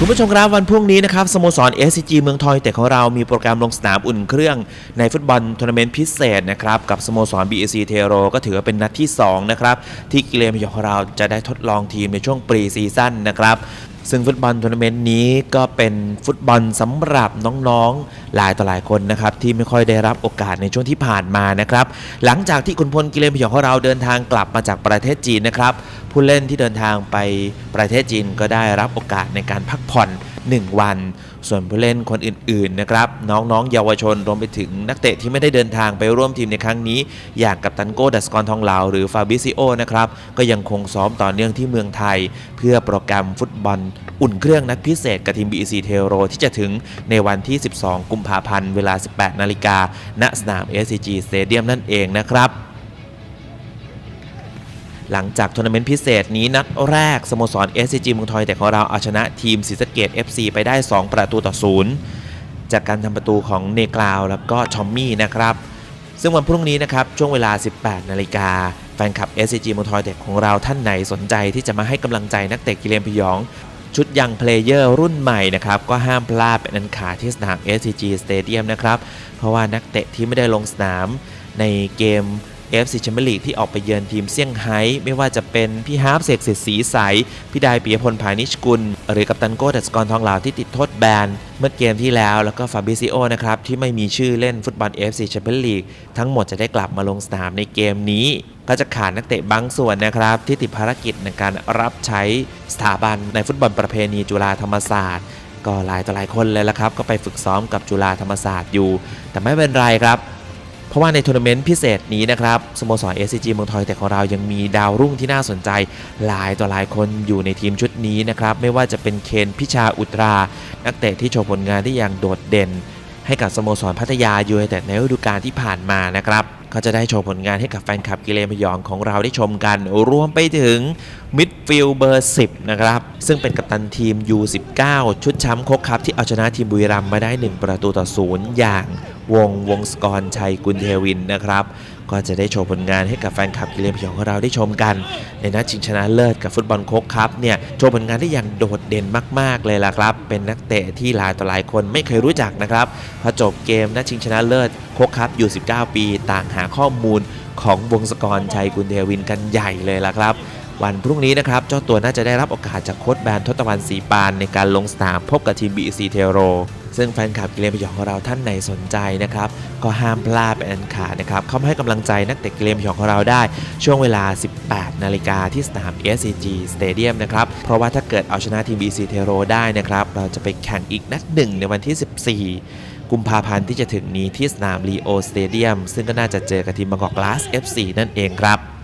คุณผู้ชมครับวันพรุ่งนี้นะครับสโมสร SCG เมืองทองแต่ของเรามีโปรแกรมลงสนามอุ่นเครื่องในฟุตบอลทัวร์นาเมนต์พิเศษนะครับกับสโมสร BAC เทโรก็ถือว่าเป็นนัดที่2นะครับที่กิเลนพยองของเราจะได้ทดลองทีมในช่วงปรีซีซั่นนะครับ ซึ่งฟุตบอลทัวร์นาเมนต์นี้ก็เป็นฟุตบอลสำหรับน้องๆ หลายต่อหลายคนนะครับ ที่ไม่ค่อยได้รับโอกาสในช่วงที่ผ่านมานะครับ หลังจากที่คุณพลกิเลนพยองของเราเดินทางกลับมาจากประเทศจีนนะครับ ผู้เล่นที่เดินทางไปประเทศจีนก็ได้รับโอกาสในการพักผ่อน 1 วัน ส่วนผู้เล่นคนอื่นๆนะครับน้องๆ เยาวชนรวมไปถึงนักเตะที่ไม่ได้เดินทางไปร่วมทีมในครั้งนี้ อย่างกับตันโกดัสกรทองเหลาหรือฟาบิซิโอนะครับก็ยังคงซ้อมต่อเนื่องที่เมืองไทย เพื่อโปรแกรมฟุตบอลอุ่นเครื่องนัดพิเศษกับทีม BEC เทโรที่จะถึงในวันที่ 12 กุมภาพันธ์ เวลา 18 นาฬิกาณสนาม SCG Stadium นั่นเองนะครับ หลังจากทัวร์นาเมนต์พิเศษนี้นัดแรกสโมสร SCG เมืองทองแต่ของเราเอาชนะทีมศรีสะเกด FC ไปได้ 2 ประตูต่อศูนย์จากการทำประตูของเนกราวแล้วก็ชอมมี่นะครับ ซึ่งวันพรุ่งนี้นะครับ ช่วงเวลา 18 นาฬิกาแฟนคลับ SCG เมืองทองแต่ของเราท่านไหนสนใจที่จะมาให้กำลังใจนักเตะกิเลนพยอง ชุดยังเพลเยอร์รุ่นใหม่นะครับ ก็ห้ามพลาดเป็นอันขาดที่สนาม SCG Stadium นะครับ เพราะว่านักเตะที่ไม่ได้ลงสนามในเกม FC แชมเปี้ยนลีกที่ออกไปเยือนทีมเซี่ยงไฮ้ไม่ว่าจะเป็นพี่ฮาร์ปเสกเสศรีใสพี่ดายปียพลพานิชกุล หรือกัปตันโก้ดัสกรทองเหลาที่ติดโทษแบนเมื่อเกมที่แล้ว แล้วก็ฟาบิซิโอนะครับที่ไม่มีชื่อเล่นฟุตบอล FC แชมเปี้ยนลีกทั้งหมดจะได้กลับมาลงสนามในเกมนี้ก็จะขาดนักเตะบางส่วนนะครับ ที่ติดภารกิจในการรับใช้สถาบันในฟุตบอลประเพณีจุฬาธรรมศาสตร์ ก็หลายต่อหลายคนเลยละครับ ก็ไปฝึกซ้อมกับจุฬาธรรมศาสตร์อยู่ แต่ไม่เป็นไรครับ เพราะว่าในทัวร์นาเมนต์พิเศษนี้นะครับสโมสร SCG เมืองทองแต่ของเรายังมีดาวรุ่งที่น่าสนใจ หลายต่อหลายคนอยู่ในทีมชุดนี้นะครับไม่ว่าจะเป็นเคนพิชาอุตรา นักเตะที่โชว์ผลงานได้อย่างโดดเด่น ให้กับสโมสรพัทยายูไนเต็ดในฤดูกาลที่ผ่านมานะครับก็จะได้โชว์ผลงานให้กับแฟนคลับกิเลนพยองของเราได้ชมกัน รวมไปถึงมิดฟิลเบอร์ 10 นะครับ ซึ่งเป็นกัปตันทีม U19 ชุดแชมป์โคกคัพที่เอาชนะทีมบุรีรัมย์มาได้ 1 ประตูต่อศูนย์อย่าง วงวงศกรชัยกุลเทวินนะครับ ก็จะได้โชว์ผลงานให้กับแฟนคลับกิเลนพยองของเราได้ชมกัน ในนัดชิงชนะเลิศกับฟุตบอลโคกคัพเนี่ยโชว์ผลงานได้อย่างโดดเด่นมาก ๆ เลยล่ะครับ เป็นนักเตะที่หลายต่อหลายคนไม่เคยรู้จักนะครับพอจบเกมนัดชิงชนะเลิศโคกคัพอยู่ 19 ปี ต่างหาข้อมูลของวงศกรชัยกุลเทวินกันใหญ่เลยล่ะครับวันพรุ่งนี้นะครับ เจ้าตัวน่าจะได้รับโอกาสจากโค้ชแบนทศตวรรณศรีปานในการลงสนามพบกับทีม BEC เทโร ซึ่งแฟนคลับกิเลนพยองของเราท่านไหนสนใจนะครับก็ห้ามพลาดเป็นอันขาดนะครับเข้ามาให้กำลังใจนักเตะกิเลนพยองของเราได้ ช่วงเวลา 18 นาฬิกาที่สนาม SCG Stadium นะครับเพราะว่าถ้าเกิดเอาชนะทีม BEC เทโรได้นะครับเราจะไปแข่งอีกนัดหนึ่งในวันที่ 14กุมภาพันธ์ที่จะถึงนี้ที่สนามลีโอสเตเดียมซึ่งก็น่าจะเจอกับทีมบางกอกกลาส FC นั่นเองครับ